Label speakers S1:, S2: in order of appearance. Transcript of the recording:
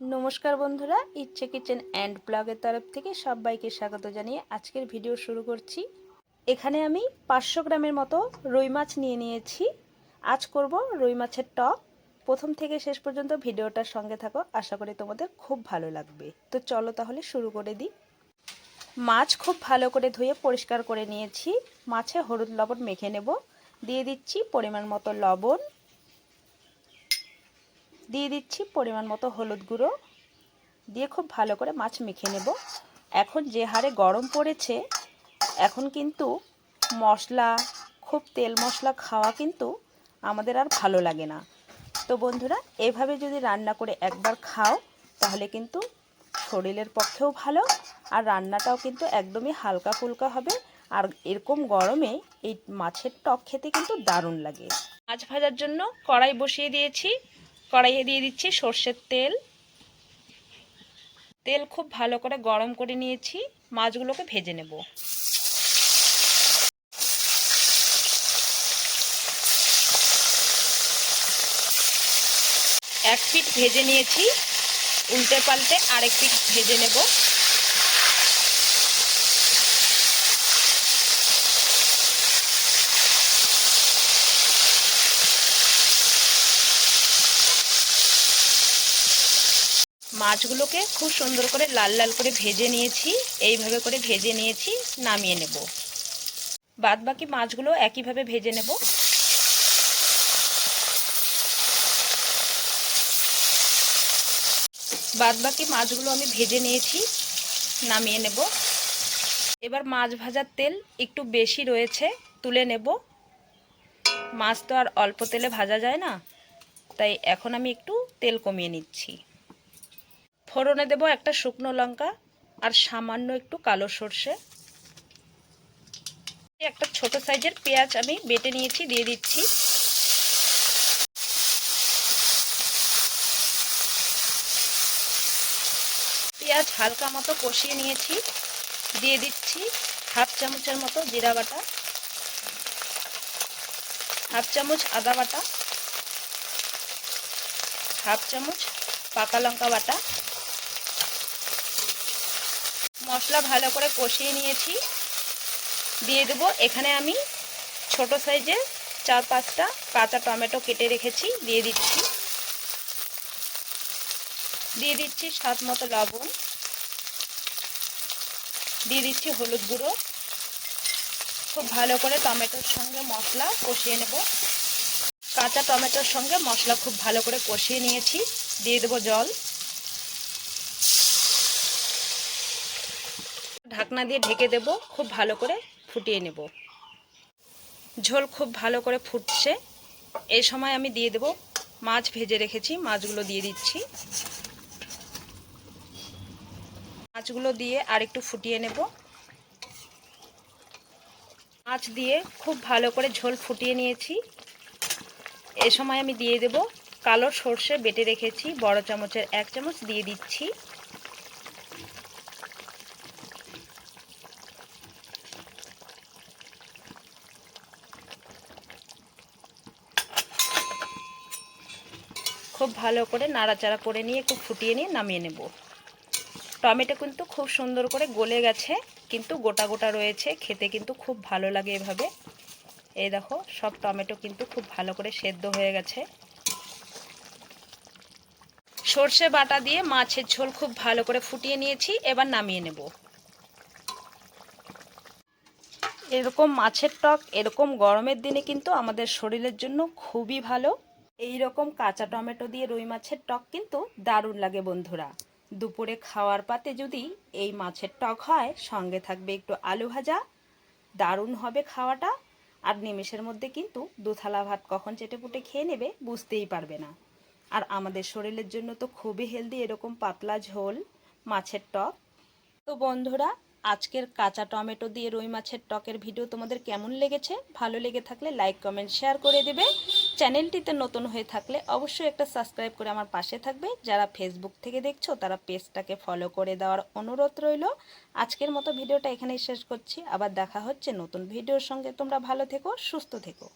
S1: নমস্কার বন্ধুরা, ইচ্ছে কিচেন অ্যান্ড ব্লগের তরফ থেকে সবাইকে স্বাগত জানিয়ে আজকের ভিডিও শুরু করছি। এখানে আমি পাঁচশো গ্রামের মতো রুই মাছ নিয়ে নিয়েছি। আজ করব রুই মাছের টক। প্রথম থেকে শেষ পর্যন্ত ভিডিওটার সঙ্গে থাকো, আশা করি তোমাদের খুব ভালো লাগবে। তো চলো তাহলে শুরু করে দিই। মাছ খুব ভালো করে ধুয়ে পরিষ্কার করে নিয়েছি। মাছে হলুদ লবণ মেখে নেব। দিয়ে দিচ্ছি পরিমাণ মতো লবণ। দিয়ে দিচ্ছি পরিমাণ মতো হলুদ গুঁড়ো। দিয়ে খুব ভালো করে মাছ মেখে নেব। এখন যে হারে গরম পড়েছে, এখন কিন্তু মশলা, খুব তেল মশলা খাওয়া কিন্তু আমাদের আর ভালো লাগে না। তো বন্ধুরা, এভাবে যদি রান্না করে একবার খাও, তাহলে কিন্তু শরীরের পক্ষেও ভালো আর রান্নাটাও কিন্তু একদমই হালকা ফুলকা হবে। আর এরকম গরমে এই মাছের টক খেতে কিন্তু দারুণ লাগে। মাছ ভাজার জন্য কড়াই বসিয়ে দিয়েছি। কড়াইয়ে দিয়ে দিচ্ছি সর্ষের তেল। তেল খুব ভালো করে গরম করে নিয়েছি, মাছগুলোকে ভেজে নেব। এক পিঠ ভেজে নিয়েছি, উল্টে পাল্টে আরেক পিঠ ভেজে নেব। মাছগুলোকে খুব সুন্দর করে লাল লাল করে ভেজে নিয়েছি। এইভাবে করে ভেজে নিয়েছি, নামিয়ে নেব। বাদ বাকি মাছগুলো একইভাবে ভেজে নেব। বাদ বাকি মাছগুলো আমি ভেজে নিয়েছি, নামিয়ে নেব। এবার মাছ ভাজার তেল একটু বেশি রয়েছে, তুলে নেব। মাছ তো আর অল্প তেলে ভাজা যায় না, তাই এখন আমি একটু তেল কমিয়ে নিচ্ছি। ফোড়নে দেব একটা শুকনো লঙ্কা আর সামান্য একটু কালো সর্ষে। একটা ছোট সাইজের পেঁয়াজ আমি বেটে নিয়েছি, দিয়ে দিচ্ছি। পেঁয়াজ হালকা মতো কষিয়ে নিয়েছি, দিয়ে দিচ্ছি হাফ চামচের মতো জিরা বাটা, হাফ চামচ আদা বাটা, হাফ চামচ পাকা লঙ্কা বাটা মশলা ভালো করে কষিয়ে নিয়েছি। দিয়ে দেবো, এখানে আমি ছোট সাইজের চার পাঁচটা কাঁচা টমেটো কেটে রেখেছি, দিয়ে দিচ্ছি। দিয়ে দিচ্ছি স্বাদ মতো লবণ। দিয়ে দিচ্ছি হলুদ গুঁড়ো। খুব ভালো করে টমেটোর সঙ্গে মশলা কষিয়ে নেব। কাঁচা টমেটোর সঙ্গে মশলা খুব ভালো করে কষিয়ে নিয়েছি। দিয়ে দেবো জল। ঢাকনা দিয়ে ঢেকে দেব, খুব ভালো করে ফুটিয়ে নেব। ঝোল খুব ভালো করে ফুটছে। এই সময় আমি দিয়ে দেব মাছ ভেজে রেখেছি, মাছগুলো দিয়ে দিচ্ছি। মাছগুলো দিয়ে আর একটু ফুটিয়ে নেব। মাছ দিয়ে খুব ভালো করে ঝোল ফুটিয়ে নিয়েছি। এ সময় আমি দিয়ে দেব কালো সর্ষে বেটে রেখেছি, বড় চামচের এক চামচ দিয়ে দিচ্ছি। খুব ভালো করে নাড়াচাড়া করে নিয়ে, একটু ফুটিয়ে নিয়ে নামিয়ে নেব। টমেটো কিন্তু খুব সুন্দর করে গলে গেছে, কিন্তু গোটা গোটা রয়েছে, খেতে কিন্তু খুব ভালো লাগে এভাবে। এই দেখো, সব টমেটো কিন্তু খুব ভালো করে সেদ্ধ হয়ে গেছে। সর্ষে বাটা দিয়ে মাছের ঝোল খুব ভালো করে ফুটিয়ে নিয়েছি, এবার নামিয়ে নেব। এরকম মাছের টক, এরকম গরমের দিনে কিন্তু আমাদের শরীরের জন্য খুবই ভালো। এই রকম কাঁচা টমেটো দিয়ে রুই মাছের টক কিন্তু দারুণ লাগে বন্ধুরা। দুপুরে খাওয়ার পাতে যদি এই মাছের টক হয়, সঙ্গে থাকবে একটু আলু ভাজা, দারুণ হবে খাওয়াটা। আর নিমেষের মধ্যে কিন্তু দুথালা ভাত কখন চেটেপুটে খেয়ে নেবে বুঝতেই পারবে না। আর আমাদের শরীরের জন্য তো খুবই হেলদি এরকম পাতলা ঝোল, মাছের টক। তো বন্ধুরা আজকের কাঁচা টমেটো দিয়ে রুই মাছের টকের ভিডিও তোমাদের কেমন লেগেছে? ভালো লেগে থাকলে লাইক, কমেন্ট, শেয়ার করে দেবে। চ্যানেলটিতে নতুন হয়ে থাকলে অবশ্যই একটা সাবস্ক্রাইব করে আমার পাশে থাকবে। যারা ফেসবুক থেকে দেখছ, তারা পেজটাকে ফলো করে দেওয়ার অনুরোধ রইল। আজকের মতো ভিডিওটা এখানেই শেষ করছি। আবার দেখা হচ্ছে নতুন ভিডিওর সঙ্গে। তোমরা ভালো থেকো, সুস্থ থেকো।